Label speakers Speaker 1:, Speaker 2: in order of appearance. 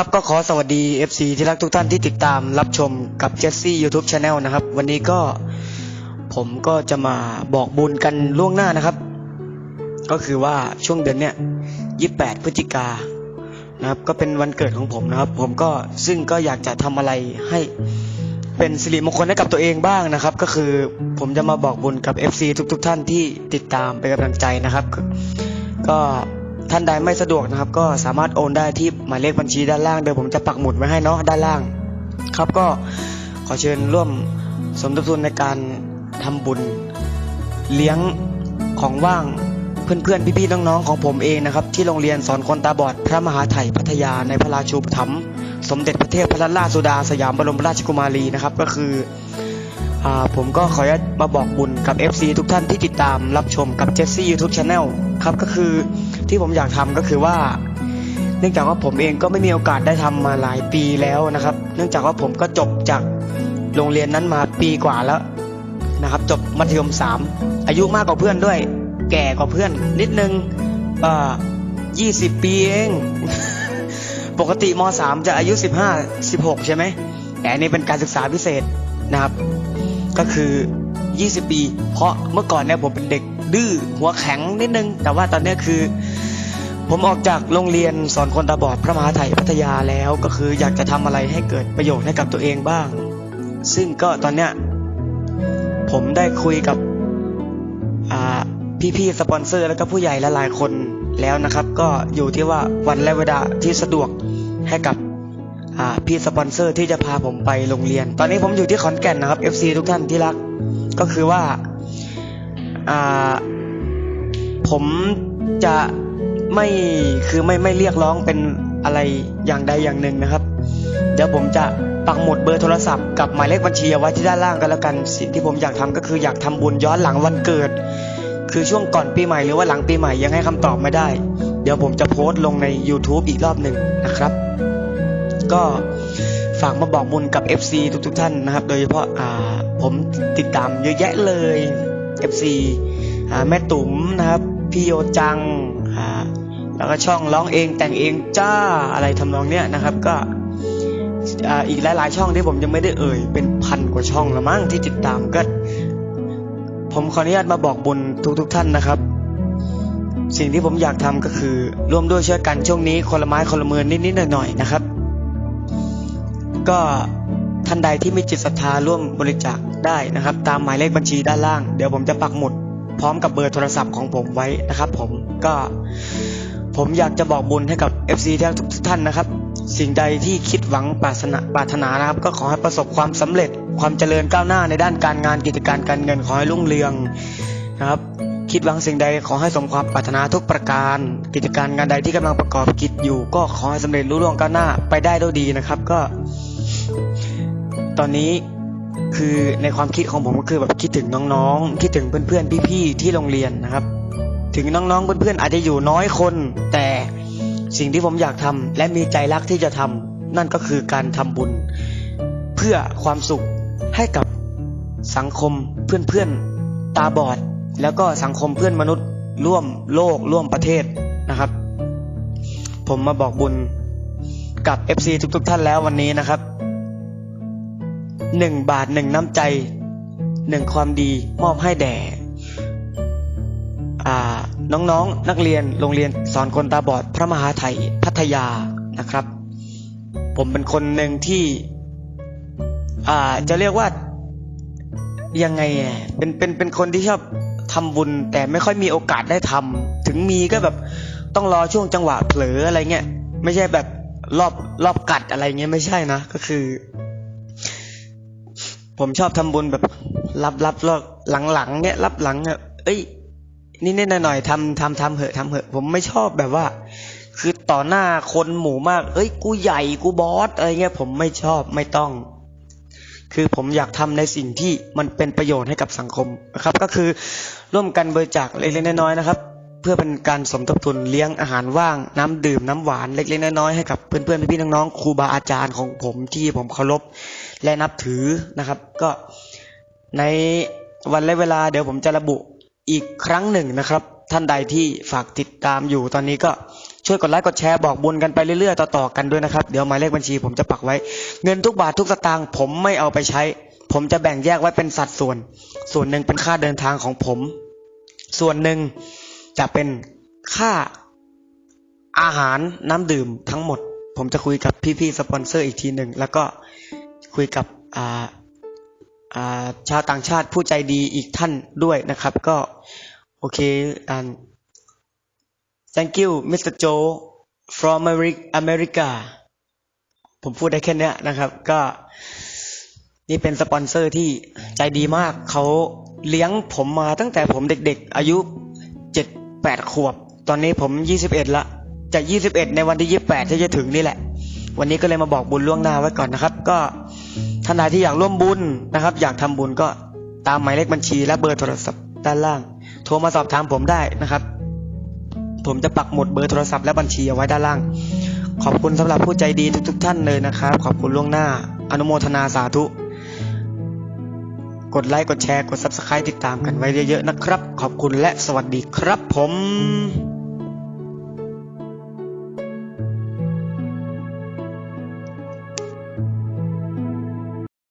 Speaker 1: ครับก็ขอสวัสดี FC ที่รักทุกท่านที่ติดตามรับชมกับ Jesse YouTube Channel นะครับ วันนี้ก็ผมก็จะมาบอกบุญกันล่วงหน้านะครับ ก็คือว่าช่วงเดือนเนี้ย28 พฤศจิกานะครับ ก็เป็นวันเกิดของผมนะครับ ผมก็ซึ่งก็อยากจะทำอะไรให้เป็นสิริมงคลให้กับตัวเองบ้างนะครับ ก็คือผมจะมาบอกบุญกับ FC ทุก ๆ ท่านที่ติดตามเป็นกำลังใจนะครับ ก็ ท่านใดไม่สะดวกนะครับ ก็สามารถโอนได้ที่หมายเลขบัญชีด้านล่างเดี๋ยวผมจะปักหมุดไว้ให้เนาะด้านล่าง ครับก็ขอเชิญร่วมสมทบทุนในการทำบุญ เลี้ยงของว่างเพื่อนๆพี่ๆน้องๆของผมเองนะครับ ที่โรงเรียนสอนคนตาบอดพระมหาไถ่พัทยาในพระราชูปถัมภ์สมเด็จพระเทพพระราชสุดาสยามบรมราชกุมารีนะครับ ก็คืออผมก็ขอมาบอกบุญกับ FC ทุกท่านที่ติดตามรับชมกับ Jesse YouTube Channel ครับก็คือ ที่ผมอยากทำก็คือว่า เนื่องจากว่าผมเองก็ไม่มีโอกาสได้ทำมาหลายปีแล้วนะครับ เนื่องจากว่าผมก็จบจากโรงเรียนนั้นมาปีกว่าแล้วนะครับ จบมัธยมสามอายุมากกว่าเพื่อนด้วย แก่กว่าเพื่อน นิดนึงเอ่อยี่สิบปีเอง ปกติมสามจะอายุสิบห้าสิบหกใช่ไหมแต่นนี้เป็นการศึกษาพิเศษนะครับ ก็คือ 20 ปี เพราะเมื่อก่อนเนี่ยผมเป็นเด็กดื้อหัวแข็งนิดนึง แต่ว่าตอนเนี้ยคือ ผมออกจากโรงเรียนสอนคนตาบอดพระมหาไถ่พัทยาแล้วก็คืออยากจะทำอะไรให้เกิดประโยชน์ให้กับตัวเองบ้าง ซึ่งก็ตอนเนี้ยผมได้คุยกับพี่ๆสปอนเซอร์แล้วก็ผู้ใหญ่หลายๆคนแล้วนะครับ ก็อยู่ที่ว่าวันและเวลาที่สะดวกให้กับพี่สปอนเซอร์ที่จะพาผมไปโรงเรียน ตอนนี้ผมอยู่ที่ขอนแก่นนะครับ FC ทุกท่านที่รักก็คือว่าผมจะ ไม่คือไม่ไม่เรียกร้องเป็นอะไรอย่างใดอย่างหนึ่งนะครับ เดี๋ยวผมจะปักหมุดเบอร์โทรศัพท์กับหมายเลขบัญชีเอาไว้ที่ด้านล่างกันแล้วกัน สิ่งที่ผมอยากทำก็คืออยากทำบุญย้อนหลังวันเกิด คือช่วงก่อนปีใหม่หรือว่าหลังปีใหม่ยังให้คำตอบไม่ได้ เดี๋ยวผมจะโพสต์ลงใน YouTube อีกรอบหนึ่งนะครับ ก็ฝากมาบอกบุญกับ FC ทุกๆท่านนะครับ โดยเฉพาะอ่าผมติดตามเยอะแยะเลย FC อ่าแม่ตุ๋มนะครับพี่โยจังอ่า แล้วก็ช่องร้องเองแต่งเองจ้าอะไรทำนองเนี้ยนะครับ ก็ออีกหลายๆช่องที่ผมยังไม่ได้เอ่ยเป็นพันกว่าช่องละมั้งที่ติดตามก็ ผมขออนุญาตมาบอกบุญทุกๆท่านนะครับ สิ่งที่ผมอยากทำก็คือ ร่วมด้วยช่วยกันช่วงนี้คนละไม้คนละมือนิดๆหน่อยๆนะครับ ก็ท่านใดที่มีจิตศรัทธาร่วมบริจาคได้นะครับ ตามหมายเลขบัญชีด้านล่าง เดี๋ยวผมจะปักหมุดพร้อมกับเบอร์โทรศัพท์ของผมไว้นะครับ ผมก็ ผมอยากจะบอกบุญให้กับ FC ทุกท่านนะครับ สิ่งใดที่คิดหวังปรารถนาปรารถนานะครับ ก็ขอให้ประสบความสำเร็จ ความเจริญก้าวหน้าในด้านการงานกิจการการเงินขอให้รุ่งเรืองนะครับ คิดหวังสิ่งใดขอให้สมความปรารถนาทุกประการ กิจการงานใดที่กำลังประกอบกิจอยู่ ก็ขอให้สำเร็จรุ่งเร่วงก้าวหน้าไปได้ด้วยดีนะครับ ก็ ตอนนี้คือในความคิดของผมก็คือแบบคิดถึงน้องๆ คิดถึงเพื่อนๆ พี่ๆ ที่โรงเรียนนะครับ ถึงน้องๆเพื่อนๆอาจจะอยู่น้อยคน แต่สิ่งที่ผมอยากทำและมีใจรักที่จะทำนั่นก็คือการทำบุญ เพื่อความสุขให้กับสังคมเพื่อนๆตาบอด แล้วก็สังคมเพื่อนมนุษย์ ร่วมโลกร่วมประเทศนะครับ ผมมาบอกบุญกับ FC ทุกๆท่านแล้ววันนี้นะครับหนึ่งบาทหนึ่งน้ำใจหนึ่งความดีมอบให้แด่อ่า น้องๆนนักเรียนโรงเรียนสอนคนตาบอดพระมหาไถ่พัทยานะครับ ผมเป็นคนหนึ่งที่อ่าจะเรียกว่ายังไงเป็นเป็นเป็นคนที่ชอบทำบุญ แต่ไม่ค่อยมีโอกาสได้ทำถึงมีก็แบบต้องรอช่วงจังหวะเผลออะไรเงี้ยไม่ใช่แบบรอบรอบกัดอะไรเงี้ยไม่ใช่นะก็คือ ผมชอบทำบุญแบบรับรับรอบหลังๆเนี้ยรับหลังเนี่ยเอ้ย นิดๆหน่อยๆทำทำทำเหอะทำเหอะ ผมไม่ชอบแบบว่า คือต่อหน้าคนหมู่มาก เอ้ย กูใหญ่กูบอสอะไรเงี้ยผมไม่ชอบไม่ต้อง คือผมอยากทำในสิ่งที่มันเป็นประโยชน์ให้กับสังคมนะครับ ก็คือร่วมกันบริจาคเล็กๆน้อยๆนะครับ เพื่อเป็นการสมทบทุนเลี้ยงอาหารว่าง น้ำดื่มน้ำหวานเล็กๆน้อยๆให้กับเพื่อนๆพี่ๆน้องๆครูบาอาจารย์ของผมที่ผมเคารพและนับถือนะครับ ก็ในวันและเวลาเดี๋ยวผมจะระบุ อีกครั้งหนึ่งนะครับ ท่านใดที่ฝากติดตามอยู่ตอนนี้ก็ช่วยกดไลค์กดแชร์บอกบุญกันไปเรื่อยๆต่อๆกันด้วยนะครับ เดี๋ยวหมายเลขบัญชีผมจะปักไว้ เงินทุกบาททุกสตางค์ผมไม่เอาไปใช้ ผมจะแบ่งแยกไว้เป็นสัดส่วน ส่วนหนึ่งเป็นค่าเดินทางของผม ส่วนหนึ่งจะเป็นค่าอาหารน้ำดื่มทั้งหมด ผมจะคุยกับพี่ๆสปอนเซอร์อีกทีหนึ่งแล้วก็คุยกับอ่า ชาวต่างชาติผู้ใจดีอีกท่านด้วยนะครับ ก็โอเคอ่า thank you Mr. Joe from America ผมพูดได้แค่นี้นะครับ ก็นี่เป็นสปอนเซอร์ที่ใจดีมาก เขาเลี้ยงผมมาตั้งแต่ผมเด็กๆ อายุเจ็ดแปดขวบ ตอนนี้ผมยี่สิบเอ็ดละ จะยี่สิบเอ็ดในวันที่ยี่แปดที่จะถึงนี่แหละ วันนี้ก็เลยมาบอกบุญล่วงหน้าไว้ก่อนนะครับ ก็ ท่านใดที่อยากร่วมบุญนะครับ อยากทำบุญก็ตามหมายเลขบัญชีและเบอร์โทรศัพท์ด้านล่าง โทรมาสอบถามผมได้นะครับ ผมจะปักหมุดเบอร์โทรศัพท์และบัญชีเอาไว้ด้านล่าง ขอบคุณสำหรับผู้ใจดีทุก ๆ ท่านเลยนะครับ ขอบคุณล่วงหน้า อนุโมทนาสาธุ กดไลค์กดแชร์กด Subscribe ติดตามกันไว้เยอะๆนะครับ ขอบคุณและสวัสดีครับผม